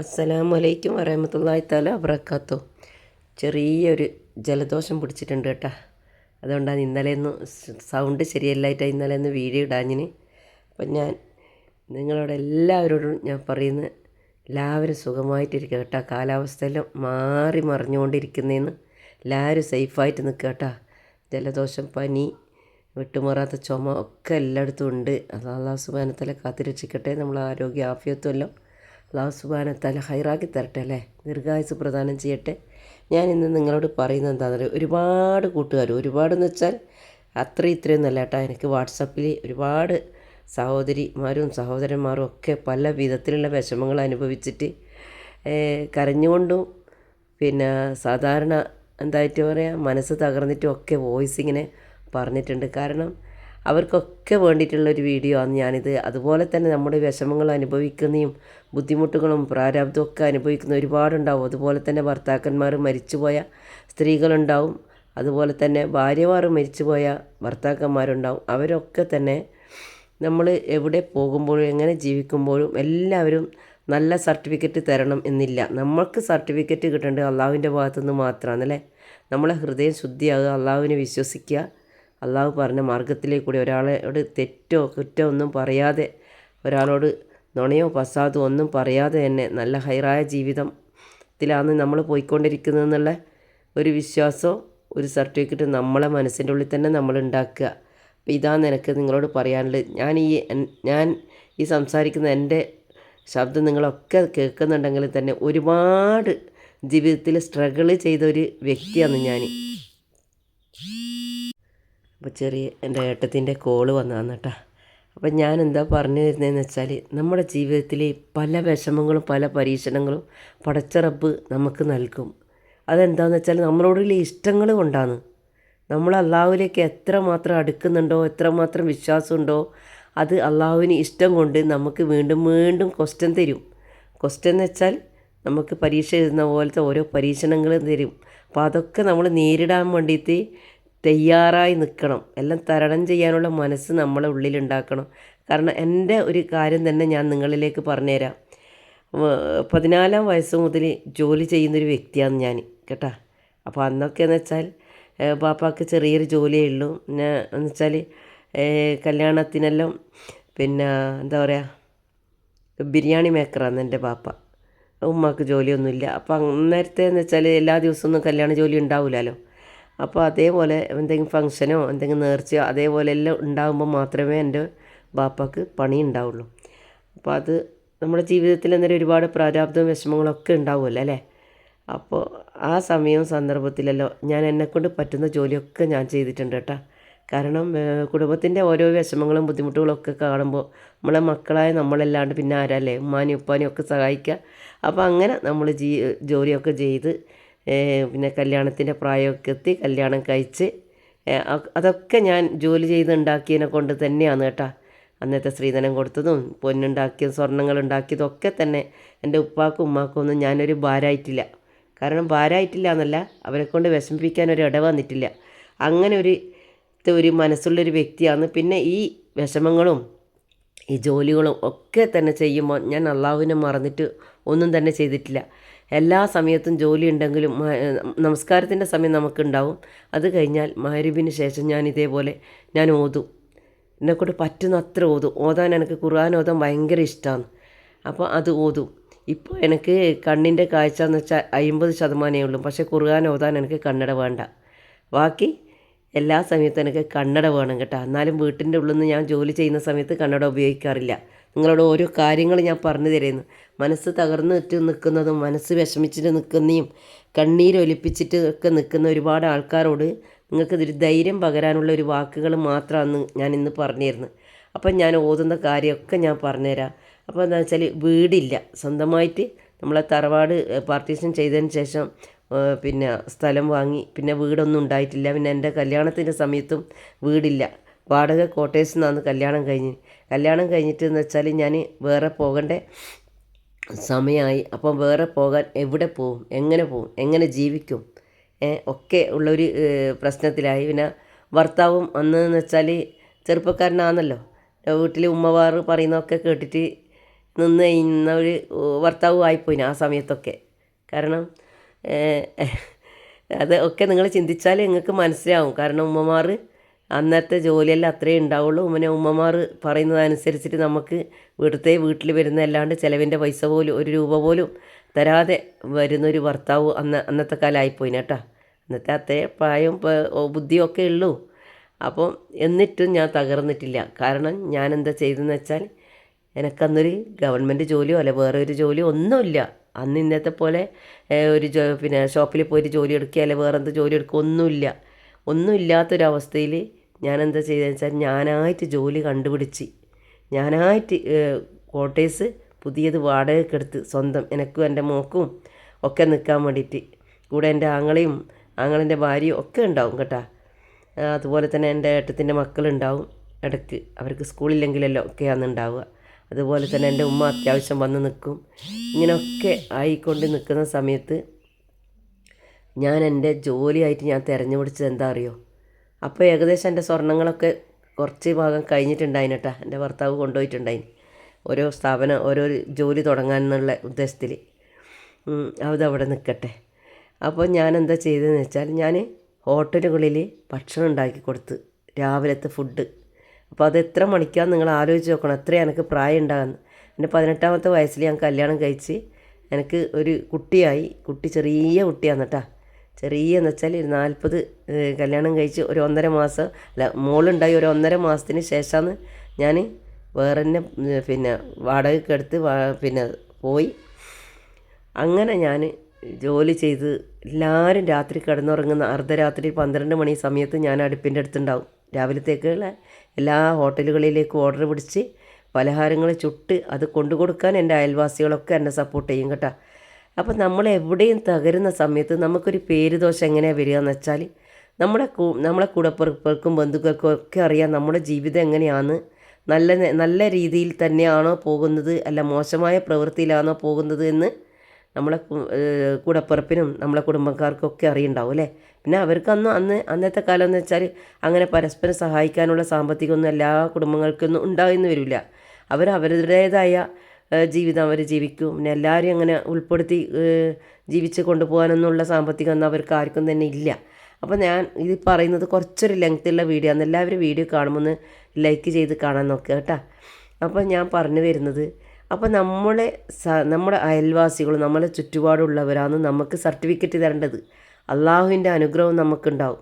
അസ്സലാമു അലൈക്കും വറഹമത്തല്ലാഹി തആല വബറകാത്തു. ചെറിയൊരു ജലദോഷം പിടിച്ചിട്ടുണ്ട് കേട്ടോ. അതുകൊണ്ടാണ് ഇന്നലെ ഒന്ന് സൗണ്ട് ശരിയല്ലായിട്ടാണ് ഇന്നലെ ഒന്ന് വീഡിയോ ഇടാഞ്ഞിന്. അപ്പം ഞാൻ നിങ്ങളോട് എല്ലാവരോടും ഞാൻ പറയുന്നത് എല്ലാവരും സുഖമായിട്ടിരിക്കുക കേട്ടോ. കാലാവസ്ഥയെല്ലാം മാറി മറിഞ്ഞുകൊണ്ടിരിക്കുന്നതെന്ന് എല്ലാവരും സേഫായിട്ട് നിൽക്കുക കേട്ടോ. ജലദോഷം പനി വിട്ടുമാറാത്ത ചുമ ഒക്കെ എല്ലായിടത്തും ഉണ്ട്. അത് അള്ളാഹു സുബാനത്തല കാത്തിരക്ഷിക്കട്ടെ. നമ്മൾ ആരോഗ്യ ആഫിയത്തും എല്ലാം അള്ളാഹു സുബാനത്തല ഹൈറാക്കി തരട്ടെ അല്ലേ? ദീർഘായുസ് പ്രദാനം ചെയ്യട്ടെ. ഞാൻ ഇന്ന് നിങ്ങളോട് പറയുന്നത് എന്താണെന്ന് പറയുക ഒരുപാട് കൂട്ടുകാർ ഒരുപാടെന്ന് വെച്ചാൽ അത്ര ഇത്രയും നല്ല കേട്ടോ. എനിക്ക് വാട്സപ്പിൽ ഒരുപാട് സഹോദരിമാരും സഹോദരന്മാരും ഒക്കെ പല വിധത്തിലുള്ള വിഷമങ്ങൾ അനുഭവിച്ചിട്ട് കരഞ്ഞുകൊണ്ടും പിന്നെ സാധാരണ എന്തായിട്ട് പറയുക മനസ്സ് തകർന്നിട്ടും ഒക്കെ വോയിസ് ഇങ്ങനെ പറഞ്ഞിട്ടുണ്ട്. കാരണം അവർക്കൊക്കെ വേണ്ടിയിട്ടുള്ള ഒരു വീഡിയോ ആണ് ഞാനിത്. അതുപോലെ തന്നെ നമ്മുടെ വിഷമങ്ങൾ അനുഭവിക്കുന്നതും ബുദ്ധിമുട്ടുകളും പ്രാരാബ്ദവും ഒക്കെ അനുഭവിക്കുന്ന ഒരുപാടുണ്ടാവും. അതുപോലെ തന്നെ ഭർത്താക്കന്മാർ മരിച്ചുപോയ സ്ത്രീകളുണ്ടാവും. അതുപോലെ തന്നെ ഭാര്യമാർ മരിച്ചുപോയ ഭർത്താക്കന്മാരുണ്ടാവും. അവരൊക്കെ തന്നെ നമ്മൾ എവിടെ പോകുമ്പോഴും എങ്ങനെ ജീവിക്കുമ്പോഴും എല്ലാവരും നല്ല സർട്ടിഫിക്കറ്റ് തരണം എന്നില്ല. നമ്മൾക്ക് സർട്ടിഫിക്കറ്റ് കിട്ടേണ്ടത് അള്ളാഹുവിന്റെ ഭാഗത്തുനിന്ന് മാത്രമാണല്ലേ നമ്മളെ ഹൃദയം ശുദ്ധിയാകുക അള്ളാഹുവിനെ വിശ്വസിക്കുക. അള്ളാഹു പറഞ്ഞ മാർഗത്തിലേക്കൂടി ഒരാളോട് തെറ്റോ കുറ്റോ ഒന്നും പറയാതെ ഒരാളോട് നുണയോ പസാദോ ഒന്നും പറയാതെ തന്നെ നല്ല ഹൈറായ ജീവിതത്തിലാണ് നമ്മൾ പോയിക്കൊണ്ടിരിക്കുന്നതെന്നുള്ള ഒരു വിശ്വാസമോ ഒരു സർട്ടിഫിക്കറ്റ് നമ്മളെ മനസ്സിന്റെ ഉള്ളിൽ തന്നെ നമ്മൾ ഉണ്ടാക്കുക. അപ്പോൾ ഇതാണ് എനിക്ക് നിങ്ങളോട് പറയാനുള്ളത്. ഞാൻ ഈ ഞാൻ ഈ സംസാരിക്കുന്ന എന്റെ ശബ്ദം നിങ്ങളൊക്കെ കേൾക്കുന്നുണ്ടെങ്കിൽ തന്നെ ഒരുപാട് ജീവിതത്തിൽ സ്ട്രഗിൾ ചെയ്ത ഒരു വ്യക്തിയാണ് ഞാൻ. അപ്പോൾ ചെറിയ എന്റെ ഏട്ടത്തിന്റെ കോൾ വന്നതാണ് കേട്ടോ. അപ്പം ഞാൻ എന്താ പറഞ്ഞു തരുന്നതെന്ന് വെച്ചാൽ നമ്മുടെ ജീവിതത്തിലെ പല വിഷമങ്ങളും പല പരീക്ഷണങ്ങളും പടച്ചറപ്പ് നമുക്ക് നൽകും. അതെന്താണെന്ന് വെച്ചാൽ നമ്മളോടുള്ള ഇഷ്ടങ്ങൾ കൊണ്ടാണ്. നമ്മൾ അള്ളാഹുവിലേക്ക് എത്രമാത്രം അടുക്കുന്നുണ്ടോ എത്രമാത്രം വിശ്വാസമുണ്ടോ അത് അള്ളാഹുവിന് ഇഷ്ടം കൊണ്ട് നമുക്ക് വീണ്ടും വീണ്ടും ക്വസ്റ്റ്യൻ തരും. ക്വസ്റ്റ്യൻ എന്ന് വെച്ചാൽ നമുക്ക് പരീക്ഷ എഴുതുന്ന പോലത്തെ ഓരോ പരീക്ഷണങ്ങളും തരും. അപ്പോൾ അതൊക്കെ നമ്മൾ നേരിടാൻ വേണ്ടിയിട്ട് തയ്യാറായി നിൽക്കണം. എല്ലാം തരണം ചെയ്യാനുള്ള മനസ്സ് നമ്മളെ ഉള്ളിലുണ്ടാക്കണം. കാരണം എന്റെ ഒരു കാര്യം തന്നെ ഞാൻ നിങ്ങളിലേക്ക് പറഞ്ഞുതരാം. പതിനാലാം വയസ്സ് മുതൽ ജോലി ചെയ്യുന്നൊരു വ്യക്തിയാണ് ഞാൻ കേട്ടോ. അപ്പോൾ അന്നൊക്കെ എന്ന് വെച്ചാൽ പാപ്പാക്ക് ചെറിയൊരു ജോലിയേ ഉള്ളൂ. പിന്നെ എന്ന് വെച്ചാൽ കല്യാണത്തിനെല്ലാം പിന്നെ എന്താ പറയുക ബിരിയാണി മേക്കറാണ് എന്റെ പാപ്പ ഉമ്മാക്ക് ജോലിയൊന്നുമില്ല. അപ്പോൾ അന്നേരത്തെ എന്ന് വെച്ചാൽ എല്ലാ ദിവസമൊന്നും കല്യാണ ജോലി ഉണ്ടാവില്ലല്ലോ. അപ്പോൾ അതേപോലെ എന്തെങ്കിലും ഫംഗ്ഷനോ എന്തെങ്കിലും നേർച്ചയോ അതേപോലെ എല്ലാം ഉണ്ടാകുമ്പോൾ മാത്രമേ എന്റെ ബാപ്പാക്ക് പണി ഉണ്ടാവുള്ളൂ. അപ്പോൾ അത് നമ്മുടെ ജീവിതത്തിൽ അന്നേരം ഒരുപാട് പ്രാരാബ്ദവും വിഷമങ്ങളൊക്കെ ഉണ്ടാവുമല്ലോ അല്ലേ? അപ്പോൾ ആ സമയവും സന്ദർഭത്തിലല്ലോ ഞാൻ എന്നെക്കൊണ്ട് പറ്റുന്ന ജോലിയൊക്കെ ഞാൻ ചെയ്തിട്ടുണ്ട് കേട്ടോ. കാരണം കുടുംബത്തിന്റെ ഓരോ വിഷമങ്ങളും ബുദ്ധിമുട്ടുകളൊക്കെ കാണുമ്പോൾ നമ്മളെ മക്കളായ നമ്മളല്ലാണ്ട് പിന്നെ ആരല്ലേ ഉമ്മാനും ഉപ്പാനും ഒക്കെ സഹായിക്കുക. അപ്പോൾ അങ്ങനെ നമ്മൾ ജീ ജോലിയൊക്കെ ചെയ്ത് പിന്നെ കല്യാണത്തിന്റെ പ്രായമൊക്കെ എത്തി കല്യാണം കഴിച്ച് അതൊക്കെ ഞാൻ ജോലി ചെയ്ത് ഉണ്ടാക്കിയതിനെ കൊണ്ട് തന്നെയാണ് കേട്ടോ. അന്നത്തെ സ്ത്രീധനം കൊടുത്തതും പൊന്നുണ്ടാക്കിയതും സ്വർണങ്ങൾ ഉണ്ടാക്കിയതും ഒക്കെ തന്നെ എന്റെ ഉപ്പാക്കും ഉമ്മാക്കും ഒന്നും ഞാനൊരു ഭാരമായിട്ടില്ല. കാരണം ഭാരമായിട്ടില്ല എന്നല്ല അവരെ കൊണ്ട് വിഷമിപ്പിക്കാൻ ഒരു ഇട വന്നിട്ടില്ല. അങ്ങനെ ഒരു ഒരു മനസ്സുള്ളൊരു വ്യക്തിയാണ്. പിന്നെ ഈ വിഷമങ്ങളും ഈ ജോലികളും ഒക്കെ തന്നെ ചെയ്യുമ്പോൾ ഞാൻ അള്ളാഹുവിനെ മറന്നിട്ട് ഒന്നും തന്നെ ചെയ്തിട്ടില്ല. എല്ലാ സമയത്തും ജോലി ഉണ്ടെങ്കിലും നമസ്കാരത്തിന്റെ സമയം നമുക്കുണ്ടാവും. അത് കഴിഞ്ഞാൽ മഹരിബിന് ശേഷം ഞാൻ ഇതേപോലെ ഞാൻ ഓതും. എന്നെക്കൊണ്ട് പറ്റുന്ന അത്ര ഓതും. ഓതാൻ എനിക്ക് ഖുർആൻ ഓതാൻ ഭയങ്കര ഇഷ്ടമാണ് അപ്പോൾ അത് ഓതും. ഇപ്പോൾ എനിക്ക് കണ്ണിന്റെ കാഴ്ച എന്ന് വെച്ചാൽ അമ്പത് ശതമാനമേ ഉള്ളൂ. പക്ഷേ ഖുർആൻ ഓതാൻ എനിക്ക് കണ്ണട വേണ്ട. ബാക്കി എല്ലാ സമയത്തും എനിക്ക് കണ്ണട വേണം കേട്ടോ. എന്നാലും വീട്ടിന്റെ ഉള്ളിൽ നിന്ന് ഞാൻ ജോലി ചെയ്യുന്ന സമയത്ത് കണ്ണട ഉപയോഗിക്കാറില്ല. നിങ്ങളോട് ഓരോ കാര്യങ്ങൾ ഞാൻ പറഞ്ഞു തരുന്നു. മനസ്സ് തകർന്നിട്ട് നിൽക്കുന്നതും മനസ്സ് വിഷമിച്ചിട്ട് നിൽക്കുന്നതും കണ്ണീരൊലിപ്പിച്ചിട്ട് ഒക്കെ നിൽക്കുന്ന ഒരുപാട് ആൾക്കാരോട് നിങ്ങൾക്ക് ഇതൊരു ധൈര്യം പകരാനുള്ള ഒരു വാക്കുകൾ മാത്രമാണ് ഞാൻ ഇന്ന് പറഞ്ഞു തരുന്നത് അപ്പം ഞാൻ ഓതുന്ന കാര്യമൊക്കെ ഞാൻ പറഞ്ഞുതരാം. അപ്പോൾ എന്താ വെച്ചാൽ വീടില്ല. സ്വന്തമായിട്ട് നമ്മളെ തറവാട് പാർട്ടീഷൻ ചെയ്തതിന് ശേഷം പിന്നെ സ്ഥലം വാങ്ങി പിന്നെ വീടൊന്നും ഉണ്ടായിട്ടില്ല. പിന്നെ എന്റെ കല്യാണത്തിന്റെ സമയത്തും വീടില്ല. വാടക കോട്ടേഴ്സിൽ നിന്നാണ് കല്യാണം കഴിഞ്ഞ്. കല്യാണം കഴിഞ്ഞിട്ട് എന്ന് വെച്ചാൽ ഞാൻ വേറെ പോകേണ്ട? സമയമായി അപ്പം വേറെ പോകാൻ എവിടെ പോവും? എങ്ങനെ പോവും? എങ്ങനെ ജീവിക്കും? ഒക്കെ ഉള്ളൊരു പ്രശ്നത്തിലായി. പിന്നെ ഭർത്താവും അന്ന് എന്ന് വെച്ചാൽ ചെറുപ്പക്കാരനാണല്ലോ വീട്ടിൽ ഉമ്മവാർ പറയുന്നതൊക്കെ കേട്ടിട്ട് നിന്ന് കഴിഞ്ഞ ഒരു ഭർത്താവും ആയിപ്പോയിന് ആ സമയത്തൊക്കെ. കാരണം അത് ഒക്കെ നിങ്ങൾ ചിന്തിച്ചാൽ നിങ്ങൾക്ക് മനസ്സിലാവും. കാരണം ഉമ്മമാർ അന്നത്തെ ജോലിയെല്ലാം അത്രേ ഉണ്ടാവുള്ളൂ. പിന്നെ ഉമ്മമാർ പറയുന്നതനുസരിച്ചിട്ട് നമുക്ക് വീട്ടിലത്തെ വീട്ടിൽ വരുന്ന അല്ലാണ്ട് ചിലവിന്റെ പൈസ പോലും ഒരു രൂപ പോലും തരാതെ വരുന്നൊരു ഭർത്താവ് അന്ന് അന്നത്തെ കാലമായിപ്പോയിന് കേട്ടോ. അന്നത്തെ അത്രേ പ്രായവും ബുദ്ധിയൊക്കെ ഉള്ളൂ. അപ്പം എന്നിട്ടും ഞാൻ തകർന്നിട്ടില്ല. കാരണം ഞാൻ എന്താ ചെയ്തതെന്ന് വെച്ചാൽ എനിക്കന്നൊരു ഗവൺമെന്റ് ജോലിയോ അല്ല വേറെ ഒരു ജോലിയോ ഒന്നുമില്ല. അന്ന് ഇന്നത്തെ പോലെ ഒരു ജോ പിന്നെ ഷോപ്പിൽ പോയിട്ട് ജോലി എടുക്കുക അല്ലെ വേറെ എന്ത് ജോലി എടുക്കുക ഒന്നുമില്ല. ഒന്നുമില്ലാത്തൊരവസ്ഥയിൽ ഞാൻ എന്താ ചെയ്തതെന്ന് വെച്ചാൽ ഞാനായിട്ട് ജോലി കണ്ടുപിടിച്ച് ഞാനായിട്ട് ക്വാർട്ടേഴ്സ് പുതിയത് വാടകയ്ക്ക് എടുത്ത് സ്വന്തം എനിക്കും എന്റെ മോക്കും ഒക്കെ നിൽക്കാൻ വേണ്ടിയിട്ട്. കൂടെ എന്റെ ആങ്ങളെയും ആങ്ങളെന്റെ ഭാര്യയും ഒക്കെ ഉണ്ടാവും കേട്ടോ. അതുപോലെ തന്നെ എന്റെ ഏട്ടത്തിന്റെ മക്കളുണ്ടാവും ഇടയ്ക്ക്. അവർക്ക് സ്കൂളില്ലെങ്കിലല്ലോ ഒക്കെയാണ് ഉണ്ടാവുക. അതുപോലെ തന്നെ എന്റെ ഉമ്മ അത്യാവശ്യം വന്ന് നിൽക്കും. ഇങ്ങനെയൊക്കെ ആയിക്കൊണ്ട് നിൽക്കുന്ന സമയത്ത് ഞാൻ എന്റെ ജോലിയായിട്ട് ഞാൻ തിരഞ്ഞു പിടിച്ചത് എന്താ അറിയോ? അപ്പോൾ ഏകദേശം എന്റെ സ്വർണങ്ങളൊക്കെ കുറച്ച് ഭാഗം കഴിഞ്ഞിട്ടുണ്ടായിന് കേട്ടോ എന്റെ ഭർത്താവ് കൊണ്ടുപോയിട്ടുണ്ടായിന്. ഓരോ സ്ഥാപനം ഓരോ ജോലി തുടങ്ങാനെന്നുള്ള ഉദ്ദേശത്തിൽ അതവിടെ നിൽക്കട്ടെ അപ്പോൾ ഞാൻ എന്താ ചെയ്തതെന്ന് വെച്ചാൽ ഞാൻ ഹോട്ടലുകളിൽ ഭക്ഷണം ഉണ്ടാക്കി കൊടുത്ത് രാവിലത്തെ ഫുഡ്. അപ്പോൾ അത് എത്ര മണിക്കാന്ന് നിങ്ങൾ ആലോചിച്ച് നോക്കണം. എത്ര എനിക്ക് പ്രായം ഉണ്ടാകുന്നു എന്റെ പതിനെട്ടാമത്തെ വയസ്സിൽ ഞാൻ കല്യാണം കഴിച്ച് എനിക്ക് ഒരു കുട്ടിയായി. കുട്ടി ചെറിയ കുട്ടിയാണ് കേട്ടോ ചെറിയ എന്ന് വെച്ചാൽ ഒരു നാൽപ്പത് കല്യാണം കഴിച്ച് ഒരു ഒന്നര മാസം അല്ല മോളുണ്ടായി ഒരു ഒന്നര മാസത്തിന് ശേഷമാണ് ഞാൻ വേറെ തന്നെ പിന്നെ വാടകയ്ക്ക് എടുത്ത് പിന്നെ പോയി. അങ്ങനെ ഞാൻ ജോലി ചെയ്ത് എല്ലാവരും രാത്രി കിടന്നുറങ്ങുന്ന അർദ്ധരാത്രി പന്ത്രണ്ട് മണി സമയത്ത് ഞാൻ അടുപ്പിന്റെ അടുത്തുണ്ടാവും. രാവിലത്തേക്കുള്ള എല്ലാ ഹോട്ടലുകളിലേക്കും ഓർഡർ പിടിച്ച് പലഹാരങ്ങൾ ചുട്ട് അത് കൊണ്ടു കൊടുക്കാൻ എന്റെ അയൽവാസികളൊക്കെ എന്നെ സപ്പോർട്ട് ചെയ്യും കേട്ടോ. അപ്പോൾ നമ്മൾ എവിടെയും തകരുന്ന സമയത്ത് നമുക്കൊരു പേര് ദോഷം എങ്ങനെയാണ് വരിക എന്ന് വെച്ചാൽ നമ്മുടെ കൂ- നമ്മളെ കൂടപ്പിറപ്പുകൾക്കും ബന്ധുക്കൾക്കും ഒക്കെ അറിയാം നമ്മുടെ ജീവിതം എങ്ങനെയാണ്. നല്ല നല്ല രീതിയിൽ തന്നെയാണോ പോകുന്നത് അല്ല മോശമായ പ്രവൃത്തിയിലാണോ പോകുന്നത് എന്ന് നമ്മളെ കൂടപ്പുറപ്പിനും നമ്മളെ കുടുംബക്കാർക്കൊക്കെ അറിയുണ്ടാവും അല്ലേ? പിന്നെ അവർക്ക് അന്ന് അന്ന് അന്നത്തെ കാലം എന്ന് വെച്ചാൽ അങ്ങനെ പരസ്പരം സഹായിക്കാനുള്ള സാമ്പത്തികമൊന്നും എല്ലാ കുടുംബങ്ങൾക്കൊന്നും ഉണ്ടാകുന്നു വരില്ല. അവർ അവരുടേതായ ജീവിതം അവർ ജീവിക്കും. പിന്നെ എല്ലാവരും അങ്ങനെ ഉൾപ്പെടുത്തി ജീവിച്ച് കൊണ്ടുപോകാനൊന്നുള്ള സാമ്പത്തികമൊന്നും അവർക്ക് ആർക്കും തന്നെ ഇല്ല. അപ്പോൾ ഞാൻ ഇത് പറയുന്നത് കുറച്ചൊരു ലെങ്ത്തുള്ള വീഡിയോ ആണ്. എല്ലാവരും വീഡിയോ കാണുമ്പോൾ ഒന്ന് ലൈക്ക് ചെയ്ത് കാണാൻ നോക്കുക കേട്ടോ. അപ്പോൾ ഞാൻ പറഞ്ഞു വരുന്നത് അപ്പോൾ നമ്മളെ നമ്മുടെ അയൽവാസികൾ നമ്മളെ ചുറ്റുപാടുള്ളവരാണ് നമുക്ക് സർട്ടിഫിക്കറ്റ് തരേണ്ടത്. അള്ളാഹുവിന്റെ അനുഗ്രഹം നമുക്കുണ്ടാവും.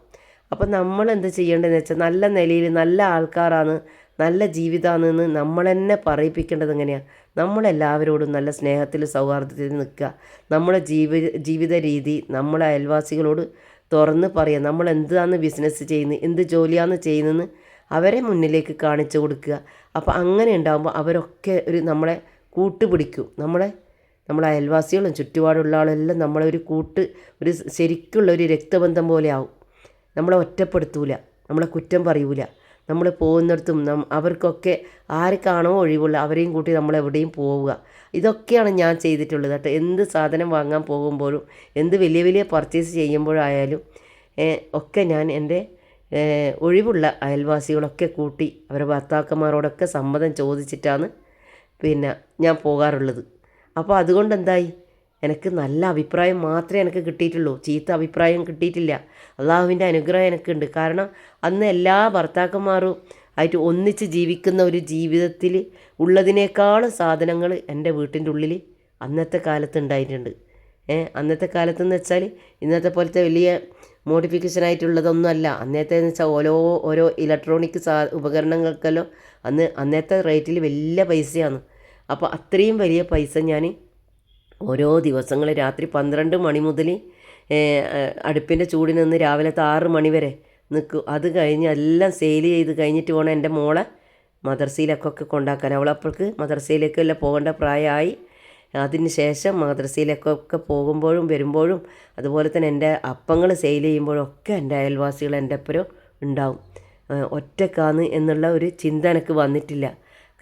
അപ്പോൾ നമ്മൾ എന്ത് ചെയ്യേണ്ടതെന്ന് വെച്ചാൽ നല്ല നിലയിൽ നല്ല ആൾക്കാരാണ് നല്ല ജീവിതമാണെന്ന് നമ്മൾ തന്നെ പറയിപ്പിക്കേണ്ടത് എങ്ങനെയാണ് നമ്മളെല്ലാവരോടും നല്ല സ്നേഹത്തിൽ സൗഹാർദ്ദത്തിൽ നിൽക്കുക. നമ്മുടെ ജീവിത ജീവിത രീതി നമ്മളെ അയൽവാസികളോട് തുറന്ന് പറയുക. നമ്മൾ എന്താണ് ബിസിനസ് ചെയ്യുന്നത് എന്ത് ജോലിയാണ് ചെയ്യുന്നതെന്ന് അവരെ മുന്നിലേക്ക് കാണിച്ചു കൊടുക്കുക. അപ്പോൾ അങ്ങനെ ഉണ്ടാകുമ്പോൾ അവരൊക്കെ ഒരു നമ്മളെ കൂട്ടുപിടിക്കും. നമ്മളെ നമ്മളെ അയൽവാസികളും ചുറ്റുപാടുള്ള ആളെല്ലാം നമ്മളെ ഒരു കൂട്ട് ഒരു ശരിക്കുള്ള ഒരു രക്തബന്ധം പോലെ ആവും. നമ്മളെ ഒറ്റപ്പെടുത്തൂല. നമ്മളെ കുറ്റം പറയൂല. നമ്മൾ പോകുന്നിടത്തും നം അവർക്കൊക്കെ ആർക്കാണോ ഒഴിവുള്ള അവരെയും കൂട്ടി നമ്മൾ എവിടെയും പോവുക. ഇതൊക്കെയാണ് ഞാൻ ചെയ്തിട്ടുള്ളത് കേട്ടോ. എന്ത് സാധനം വാങ്ങാൻ പോകുമ്പോഴും എന്ത് വലിയ വലിയ പർച്ചേസ് ചെയ്യുമ്പോഴായാലും ഒക്കെ ഞാൻ എന്റെ ഒഴിവുള്ള അയൽവാസികളൊക്കെ കൂട്ടി അവരുടെ ഭർത്താക്കന്മാരോടൊക്കെ സമ്മതം ചോദിച്ചിട്ടാണ് പിന്നെ ഞാൻ പോകാറുള്ളത്. അപ്പോൾ അതുകൊണ്ട് എന്തായി? എനിക്ക് നല്ല അഭിപ്രായം മാത്രമേ എനിക്ക് കിട്ടിയിട്ടുള്ളൂ. ചീത്ത അഭിപ്രായം കിട്ടിയിട്ടില്ല. അള്ളാഹുവിന്റെ അനുഗ്രഹം എനിക്കുണ്ട്. കാരണം അന്ന് എല്ലാ ഭർത്താക്കന്മാരും ആയിട്ട് ഒന്നിച്ച് ജീവിക്കുന്ന ഒരു ജീവിതത്തിൽ ഉള്ളതിനേക്കാളും സാധനങ്ങൾ എന്റെ വീട്ടിന്റെ ഉള്ളിൽ അന്നത്തെ കാലത്ത് ഉണ്ടായിട്ടുണ്ട്. ഏ അന്നത്തെ കാലത്തെന്ന് വെച്ചാൽ ഇന്നത്തെ പോലത്തെ വലിയ മോഡിഫിക്കേഷൻ ആയിട്ടുള്ളതൊന്നും അല്ല. അന്നത്തെ എന്ന് വെച്ചാൽ ഓരോ ഓരോ ഇലക്ട്രോണിക് സാ ഉപകരണങ്ങൾക്കെല്ലാം അന്ന് അന്നത്തെ റേറ്റിൽ വലിയ പൈസയാണ്. അപ്പോൾ അത്രയും വലിയ പൈസ ഞാൻ ഓരോ ദിവസങ്ങൾ രാത്രി പന്ത്രണ്ട് മണി മുതൽ അടുപ്പിന്റെ ചൂടിൽ നിന്ന് രാവിലത്തെ ആറ് മണി വരെ നിൽക്കും. അത് കഴിഞ്ഞ് എല്ലാം സെയിൽ ചെയ്ത് കഴിഞ്ഞിട്ട് വേണം എന്റെ മോളെ മദർസയിലേക്കൊക്കെ കൊണ്ടാക്കാൻ. അവളപ്പോൾക്ക് മദർസയിലേക്കെല്ലാം പോകേണ്ട പ്രായമായി. അതിന് ശേഷം മദ്രസയിലേക്കൊക്കെ പോകുമ്പോഴും വരുമ്പോഴും അതുപോലെ തന്നെ എന്റെ അപ്പങ്ങൾ സെയിൽ ചെയ്യുമ്പോഴൊക്കെ എന്റെ അയൽവാസികൾ എന്റെ അപ്പുറം ഉണ്ടാവും. ഒറ്റക്കാന്ന് എന്നുള്ള ഒരു ചിന്ത എനിക്ക് വന്നിട്ടില്ല.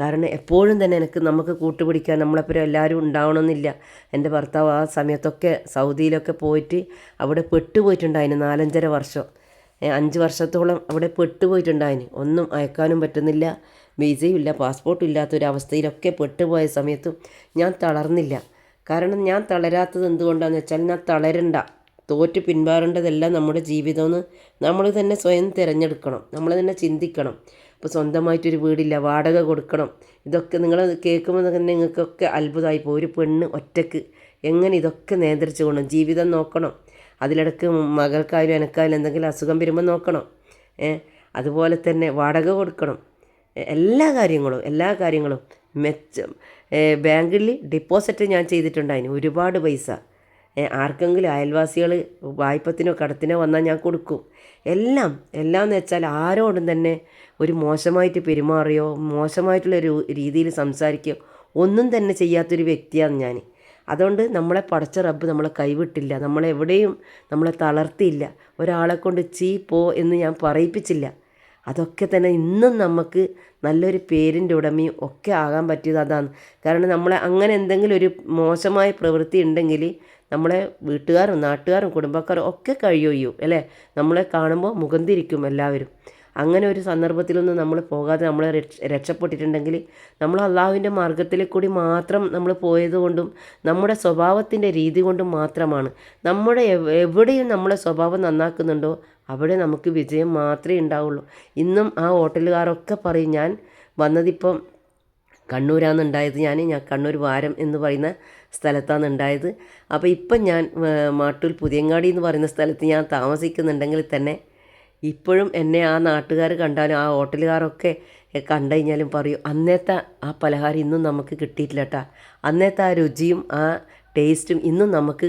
കാരണം എപ്പോഴും തന്നെ എനിക്ക് നമുക്ക് കൂട്ടുപിടിക്കാൻ നമ്മളെപ്പരം എല്ലാവരും ഉണ്ടാവണമെന്നില്ല. എന്റെ ഭർത്താവ് ആ സമയത്തൊക്കെ സൗദിയിലൊക്കെ പോയിട്ട് അവിടെ പെട്ടുപോയിട്ടുണ്ടായിന് നാലഞ്ചര വർഷം. അഞ്ച് വർഷത്തോളം അവിടെ പെട്ടുപോയിട്ടുണ്ടായിന്. ഒന്നും അയക്കാനും പറ്റുന്നില്ല. വിസയും ഇല്ല പാസ്പോർട്ടും ഇല്ലാത്തൊരവസ്ഥയിലൊക്കെ പെട്ടുപോയ സമയത്തും ഞാൻ തളർന്നില്ല. കാരണം ഞാൻ തളരാത്തത് എന്തുകൊണ്ടാണെന്ന് വെച്ചാൽ ഞാൻ തളരണ്ട. തോറ്റ് പിന്മാറേണ്ടതെല്ലാം നമ്മുടെ ജീവിതമെന്ന് നമ്മൾ തന്നെ സ്വയം തിരഞ്ഞെടുക്കണം. നമ്മൾ തന്നെ ചിന്തിക്കണം. ഇപ്പോൾ സ്വന്തമായിട്ടൊരു വീടില്ല വാടക കൊടുക്കണം. ഇതൊക്കെ നിങ്ങൾ കേൾക്കുമ്പോൾ തന്നെ നിങ്ങൾക്കൊക്കെ അത്ഭുതമായി പോകും ഒരു പെണ്ണ് ഒറ്റയ്ക്ക് എങ്ങനെ ഇതൊക്കെ നിയന്ത്രിച്ചു കൊണ്ടും ജീവിതം നോക്കണം. അതിലിടക്ക് മകൾക്കായാലും എനക്കായാലും എന്തെങ്കിലും അസുഖം വരുമ്പോൾ നോക്കണം. അതുപോലെ തന്നെ വാടക കൊടുക്കണം. എല്ലാ കാര്യങ്ങളും എല്ലാ കാര്യങ്ങളും. മെച്ചം ബാങ്കിൽ ഡിപ്പോസിറ്റ് ഞാൻ ചെയ്തിട്ടുണ്ടായിന് ഒരുപാട് പൈസ. ആർക്കെങ്കിലും അയൽവാസികൾ വായ്പത്തിനോ കടത്തിനോ വന്നാൽ ഞാൻ കൊടുക്കും. എല്ലാം എല്ലാം എന്ന് വെച്ചാൽ ആരോടും തന്നെ ഒരു മോശമായിട്ട് പെരുമാറിയോ മോശമായിട്ടുള്ള ഒരു രീതിയിൽ സംസാരിക്കുകയോ ഒന്നും തന്നെ ചെയ്യാത്തൊരു വ്യക്തിയാണ് ഞാൻ. അതുകൊണ്ട് നമ്മളെ പടച്ച റബ്ബ് നമ്മളെ കൈവിട്ടില്ല. നമ്മളെ എവിടെയും നമ്മളെ തളർത്തിയില്ല. ഒരാളെ കൊണ്ട് ചീ പോ എന്ന് ഞാൻ പറയിപ്പിച്ചില്ല. അതൊക്കെ തന്നെ ഇന്നും നമുക്ക് നല്ലൊരു പേരിന്റെ ഉടമയും ഒക്കെ ആകാൻ പറ്റിയത് അതാണ്. കാരണം നമ്മളെ അങ്ങനെ എന്തെങ്കിലും ഒരു മോശമായ പ്രവൃത്തി ഉണ്ടെങ്കിൽ നമ്മളെ വീട്ടുകാരും നാട്ടുകാരും കുടുംബക്കാരും ഒക്കെ കഴിയൊയ്യൂ അല്ലേ? നമ്മളെ കാണുമ്പോൾ മുഖം തിരിക്കും എല്ലാവരും. അങ്ങനെ ഒരു സന്ദർഭത്തിലൊന്നും നമ്മൾ പോകാതെ രക്ഷ രക്ഷപ്പെട്ടിട്ടുണ്ടെങ്കിൽ നമ്മൾ അള്ളാഹുവിന്റെ മാർഗത്തിൽ കൂടി മാത്രം നമ്മൾ പോയതുകൊണ്ടും നമ്മുടെ സ്വഭാവത്തിന്റെ രീതി കൊണ്ടും മാത്രമാണ്. നമ്മുടെ എവ് എവിടെയും നമ്മളെ സ്വഭാവം നന്നാക്കുന്നുണ്ടോ അവിടെ നമുക്ക് വിജയം മാത്രമേ ഉണ്ടാവുള്ളൂ. ഇന്നും ആ ഹോട്ടലുകാരൊക്കെ പറയും ഞാൻ വന്നതിപ്പം കണ്ണൂരാണ് ഉണ്ടായത് ഞാൻ ഞാൻ കണ്ണൂർ വാരം എന്ന് പറയുന്ന സ്ഥലത്താണ് ഉണ്ടായത് അപ്പോൾ ഇപ്പം ഞാൻ മാട്ടൂൽ പുതിയങ്ങാടി എന്ന് പറയുന്ന സ്ഥലത്ത് ഞാൻ താമസിക്കുന്നുണ്ടെങ്കിൽ തന്നെ ഇപ്പോഴും എന്നെ ആ നാട്ടുകാർ കണ്ടാലും ആ ഹോട്ടലുകാരൊക്കെ കണ്ടു കഴിഞ്ഞാലും പറയും അന്നത്തെ ആ പലഹാരം ഇന്നും നമുക്ക് കിട്ടിയിട്ടില്ല കേട്ടാ അന്നത്തെ ആ രുചിയും ആ ടേസ്റ്റും ഇന്നും നമുക്ക്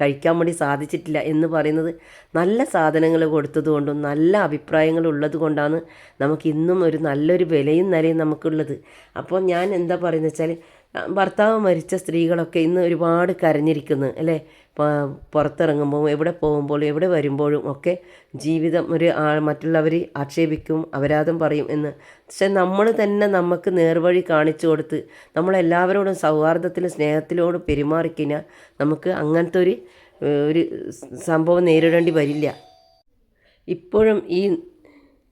കഴിക്കാൻ വേണ്ടി സാധിച്ചിട്ടില്ല എന്ന് പറയുന്നത് നല്ല സാധനങ്ങൾ കൊടുത്തതുകൊണ്ടും നല്ല അഭിപ്രായങ്ങൾ ഉള്ളത് കൊണ്ടാണ് നമുക്ക് ഇന്നും ഒരു നല്ലൊരു വിലയും നിലയും നമുക്കുള്ളത്. അപ്പോൾ ഞാൻ എന്താ പറയുന്നത് വെച്ചാൽ ഭർത്താവ് മരിച്ച സ്ത്രീകളൊക്കെ ഇന്ന് ഒരുപാട് കരഞ്ഞിരിക്കുന്നു അല്ലേ? പുറത്തിറങ്ങുമ്പോൾ എവിടെ പോകുമ്പോഴും എവിടെ വരുമ്പോഴും ഒക്കെ ജീവിതം ഒരു മറ്റുള്ളവർ ആക്ഷേപിക്കും അപരാധം പറയും എന്ന്. പക്ഷെ നമ്മൾ തന്നെ നമുക്ക് നേർവഴി കാണിച്ചു കൊടുത്ത് നമ്മളെല്ലാവരോടും സൗഹാർദ്ദത്തിലും സ്നേഹത്തിലോടും പെരുമാറിക്കഴിഞ്ഞാൽ നമുക്ക് അങ്ങനത്തെ ഒരു ഒരു സംഭവം നേരിടേണ്ടി വരില്ല. ഇപ്പോഴും ഈ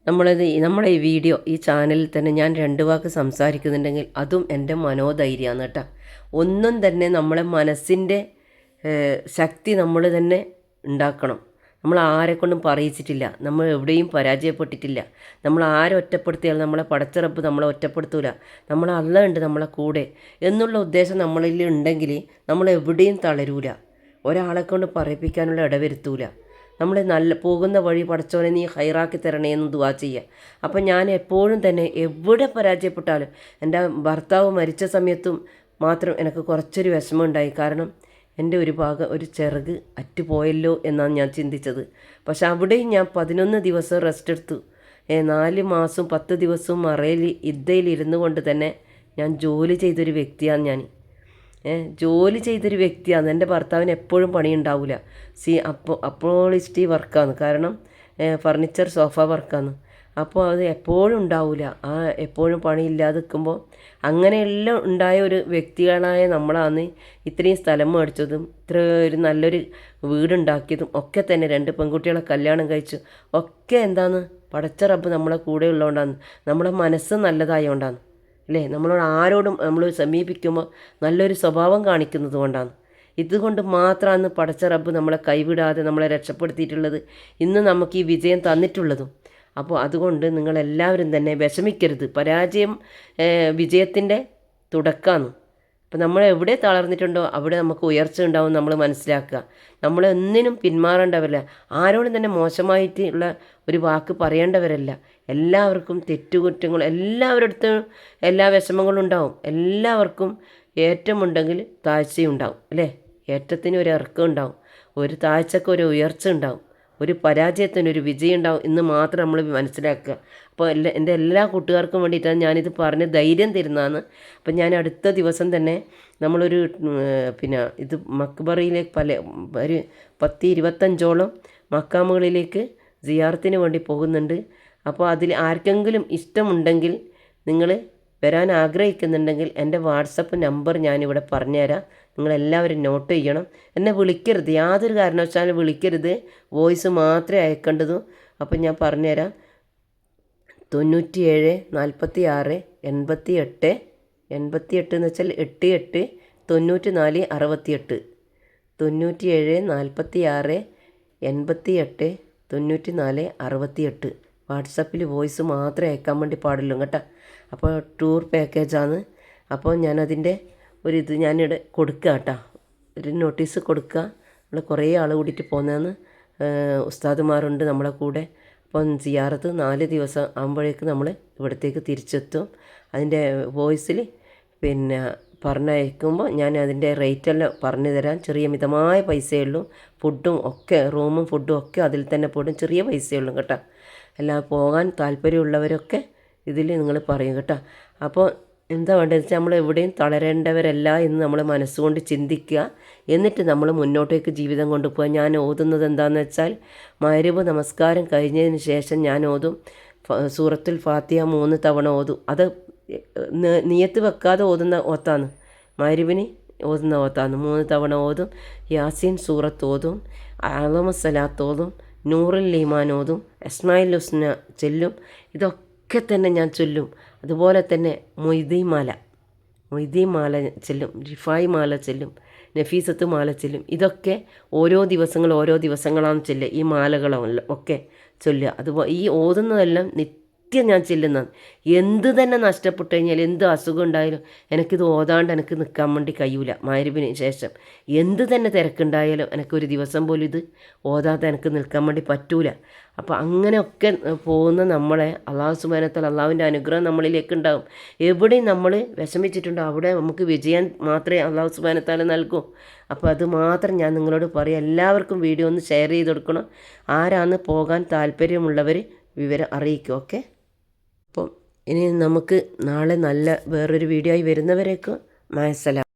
നമ്മളത് നമ്മളെ ഈ വീഡിയോ ഈ ചാനലിൽ തന്നെ ഞാൻ രണ്ട് വാക്ക് സംസാരിക്കുന്നുണ്ടെങ്കിൽ അതും എന്റെ മനോധൈര്യമാണ് കേട്ടോ. ഒന്നും തന്നെ നമ്മളെ മനസ്സിന്റെ ശക്തി നമ്മൾ തന്നെ ഉണ്ടാക്കണം. നമ്മൾ ആരെക്കൊണ്ടും പറയിച്ചിട്ടില്ല. നമ്മൾ എവിടെയും പരാജയപ്പെട്ടിട്ടില്ല. നമ്മൾ ആരെ ഒറ്റപ്പെടുത്തിയാൽ നമ്മളെ പടച്ചിറപ്പ് നമ്മളെ ഒറ്റപ്പെടുത്തൂല. നമ്മൾ അല്ല ഉണ്ട് നമ്മളെ കൂടെ എന്നുള്ള ഉദ്ദേശം നമ്മളിൽ ഉണ്ടെങ്കിൽ നമ്മൾ എവിടെയും തളരൂല. ഒരാളെ കൊണ്ട് പറയിപ്പിക്കാനുള്ള ഇടവരുത്തൂല. നമ്മൾ നല്ല പോകുന്ന വഴി പഠിച്ചവനെ നീ ഹൈറാക്കി തരണേ എന്ന് ദുവാ ചെയ്യുക അപ്പം ഞാൻ എപ്പോഴും തന്നെ എവിടെ പരാജയപ്പെട്ടാലും എന്റെ ഭർത്താവ് മരിച്ച സമയത്തും മാത്രം എനിക്ക് കുറച്ചൊരു വിഷമമുണ്ടായി. കാരണം എന്റെ ഒരു ഭാഗം ഒരു ചിറക് അറ്റുപോയല്ലോ എന്നാണ് ഞാൻ ചിന്തിച്ചത്. പക്ഷെ അവിടെയും ഞാൻ പതിനൊന്ന് ദിവസം റെസ്റ്റ് എടുത്തു. നാല് മാസവും പത്ത് ദിവസവും മറയിൽ ഇദ്ദയിൽ ഇരുന്നു കൊണ്ട് തന്നെ ഞാൻ ജോലി ചെയ്തൊരു വ്യക്തിയാണ് ഞാൻ. ജോലി ചെയ്തൊരു വ്യക്തിയാണ്. എന്റെ ഭർത്താവിന് എപ്പോഴും പണി ഉണ്ടാവില്ല സി അപ്പോൾ അപ്പോളിസ്റ്റി വർക്കാണ്. കാരണം ഫർണിച്ചർ സോഫ വർക്കാണ്. അപ്പോൾ അത് എപ്പോഴും ഉണ്ടാവില്ല ആ എപ്പോഴും പണിയില്ലാതെ നിൽക്കുമ്പോൾ അങ്ങനെയെല്ലാം ഉണ്ടായ ഒരു വ്യക്തികളായ നമ്മളാണ് ഇത്രയും സ്ഥലം മേടിച്ചതും ഇത്ര ഒരു നല്ലൊരു വീടുണ്ടാക്കിയതും ഒക്കെ തന്നെ രണ്ട് പെൺകുട്ടികളെ കല്യാണം കഴിച്ചു. ഒക്കെ എന്താണ്? പടച്ച റബ്ബ് നമ്മളെ കൂടെ ഉള്ളതുകൊണ്ടാണ്. നമ്മുടെ മനസ്സ് നല്ലതായതുകൊണ്ടാണ് അല്ലേ? നമ്മളോട് ആരോടും നമ്മൾ സമീപിക്കുമ്പോൾ നല്ലൊരു സ്വഭാവം കാണിക്കുന്നത് കൊണ്ടാണ്. ഇതുകൊണ്ട് മാത്രമാണ് പടച്ച റബ്ബ് നമ്മളെ കൈവിടാതെ നമ്മളെ രക്ഷപ്പെടുത്തിയിട്ടുള്ളത് ഇന്ന് നമുക്ക് ഈ വിജയം തന്നിട്ടുള്ളതും. അപ്പോൾ അതുകൊണ്ട് നിങ്ങളെല്ലാവരും തന്നെ വിഷമിക്കരുത്. പരാജയം വിജയത്തിന്റെ തുടക്കമാണ് അപ്പോൾ നമ്മൾ എവിടെ തളർന്നിട്ടുണ്ടോ അവിടെ നമുക്ക് ഉയർച്ച ഉണ്ടാവും നമ്മൾ മനസ്സിലാക്കുക. നമ്മൾ ഒന്നിനും പിന്മാറേണ്ടവരല്ല. ആരോടും തന്നെ മോശമായിട്ടുള്ള ഒരു വാക്ക് പറയേണ്ടവരല്ല. എല്ലാവർക്കും തെറ്റുകുറ്റങ്ങൾ എല്ലാവരുടെ എല്ലാ വിഷമങ്ങളും ഉണ്ടാവും. എല്ലാവർക്കും ഏറ്റമുണ്ടെങ്കിൽ താഴ്ചയുണ്ടാവും അല്ലേ? ഏറ്റത്തിന് ഒരു ഇറക്കം ഉണ്ടാവും. ഒരു താഴ്ചക്ക് ഒരു ഉയർച്ച ഉണ്ടാവും. ഒരു പരാജയത്തിന് ഒരു വിജയം ഉണ്ടാവും എന്ന് മാത്രം നമ്മൾ മനസ്സിലാക്കുക. അപ്പോൾ എല്ലാ എന്റെ എല്ലാ കൂട്ടുകാർക്കും വേണ്ടിയിട്ടാണ് ഞാനിത് പറഞ്ഞ് ധൈര്യം തരുന്നതാണ് അപ്പം ഞാൻ അടുത്ത ദിവസം തന്നെ നമ്മളൊരു പിന്നെ ഇത് മക്ബറയിലേക്ക് പല ഒരു പത്ത് ഇരുപത്തഞ്ചോളം മക്കാമുകളിലേക്ക് സിയാറത്തിന് വേണ്ടി പോകുന്നുണ്ട്. അപ്പോൾ അതിൽ ആർക്കെങ്കിലും ഇഷ്ടമുണ്ടെങ്കിൽ നിങ്ങൾ വരാൻ ആഗ്രഹിക്കുന്നുണ്ടെങ്കിൽ എന്റെ വാട്സപ്പ് നമ്പർ ഞാനിവിടെ പറഞ്ഞുതരാം. നിങ്ങളെല്ലാവരും നോട്ട് ചെയ്യണം. എന്നെ വിളിക്കരുത്. യാതൊരു കാരണവശാലും വിളിക്കരുത്. വോയിസ് മാത്രമേ അയക്കേണ്ടതും അപ്പം ഞാൻ പറഞ്ഞുതരാം. തൊണ്ണൂറ്റി ഏഴ് നാൽപ്പത്തി ആറ് എൺപത്തി എട്ട് എൺപത്തി എട്ട് എന്ന് വെച്ചാൽ എട്ട് എട്ട് തൊണ്ണൂറ്റി നാല് അറുപത്തി എട്ട് തൊണ്ണൂറ്റി ഏഴ് നാൽപ്പത്തി ആറ് എൺപത്തി എട്ട് തൊണ്ണൂറ്റി നാല് അറുപത്തി എട്ട് വാട്സപ്പിൽ വോയിസ് മാത്രമേ അയക്കാൻ വേണ്ടി പാടുള്ളൂ കേട്ടോ. അപ്പോൾ ടൂർ പാക്കേജാണ്. അപ്പോൾ ഞാനതിന്റെ ഒരു ഇത് ഞാനിവിടെ കൊടുക്കുക കേട്ടോ. ഒരു നോട്ടീസ് കൊടുക്കുക. നമ്മൾ കുറേ ആൾ കൂടിയിട്ട് പോകുന്നതെന്ന് ഉസ്താദുമാരുണ്ട് നമ്മളെ കൂടെ. അപ്പം സിയാറത്ത് നാല് ദിവസം ആകുമ്പോഴേക്ക് നമ്മൾ ഇവിടത്തേക്ക് തിരിച്ചെത്തും. അതിന്റെ വോയിസിൽ പിന്നെ പറഞ്ഞയക്കുമ്പോൾ ഞാൻ അതിന്റെ റേറ്റെല്ലാം പറഞ്ഞു തരാം. ചെറിയ മിതമായ പൈസയേ ഉള്ളൂ. ഫുഡും ഒക്കെ റൂമും ഫുഡും ഒക്കെ അതിൽ തന്നെ പോടും. ചെറിയ പൈസയേ ഉള്ളൂ കേട്ടോ. എല്ലാം പോകാൻ താല്പര്യമുള്ളവരൊക്കെ ഇതിൽ നിങ്ങൾ പറയും കേട്ടോ. അപ്പോൾ എന്താ വേണ്ടതെന്ന് വെച്ചാൽ നമ്മൾ എവിടെയും തളരേണ്ടവരല്ല എന്ന് നമ്മൾ മനസ്സുകൊണ്ട് ചിന്തിക്കുക. എന്നിട്ട് നമ്മൾ മുന്നോട്ടേക്ക് ജീവിതം കൊണ്ടുപോകുക ഞാൻ ഓതുന്നത് എന്താണെന്ന് വെച്ചാൽ മരുവ് നമസ്കാരം കഴിഞ്ഞതിന് ശേഷം ഞാൻ ഓതും. സൂറത്തുൽ ഫാത്തിയ മൂന്ന് തവണ ഓതും. അത് നിയത്ത് വെക്കാതെ ഓതുന്ന ഓത്താണ് മരുവിന് ഓതുന്ന ഓത്താണ് മൂന്ന് തവണ ഓതും. യാസീൻ സൂറത്ത് ഓതും. അലമസലാത്ത് ഓതും. നൂറുൽ ലീമാൻ ഓതും. എസ്മായിൽ ഹുസ്ന ചെല്ലും. ഇതൊക്കെ തന്നെ ഞാൻ ചൊല്ലും. അതുപോലെ തന്നെ മൊയ്തീ മാല മൊയ്തീ മാല ചെല്ലും റിഫായി മാല ചെല്ലും നഫീസത്ത് മാല ചെല്ലും. ഇതൊക്കെ ഓരോ ദിവസങ്ങൾ ഓരോ ദിവസങ്ങളാണ് ചെല്ലുക. ഈ മാലകളൊക്കെ ഒക്കെ ചൊല്ലുക. അതുപോലെ ഈ ഓതുന്നതെല്ലാം നിത്യം ഞാൻ ചെല്ലുന്നതാണ് എന്ത് തന്നെ നഷ്ടപ്പെട്ടു കഴിഞ്ഞാൽ എന്ത് അസുഖം ഉണ്ടായാലും എനിക്കിത് ഓതാണ്ട് എനിക്ക് നിൽക്കാൻ വേണ്ടി കഴിയൂല. മാരുവിന് ശേഷം എന്ത് തന്നെ തിരക്കുണ്ടായാലും എനിക്കൊരു ദിവസം പോലും ഇത് ഓതാതെ എനിക്ക് നിൽക്കാൻ വേണ്ടി പറ്റൂല. അപ്പോൾ അങ്ങനെയൊക്കെ പോകുന്ന നമ്മളെ അള്ളാഹു സുബാനത്താൽ അള്ളാഹുവിന്റെ അനുഗ്രഹം നമ്മളിലേക്ക് ഉണ്ടാകും. എവിടെയും നമ്മൾ വിഷമിച്ചിട്ടുണ്ടോ അവിടെ നമുക്ക് വിജയം മാത്രമേ അള്ളാഹു സുബാനത്താൽ നൽകൂ. അപ്പോൾ അത് മാത്രം ഞാൻ നിങ്ങളോട് പറയാം. എല്ലാവർക്കും വീഡിയോ ഒന്ന് ഷെയർ ചെയ്ത് കൊടുക്കണം. ആരാന്ന് പോകാൻ താല്പര്യമുള്ളവർ വിവരം അറിയിക്കും. ഓക്കെ? ഇനി നമുക്ക് നാളെ നല്ല വേറൊരു വീഡിയോ ആയി വരുന്നവരേക്കും മാസല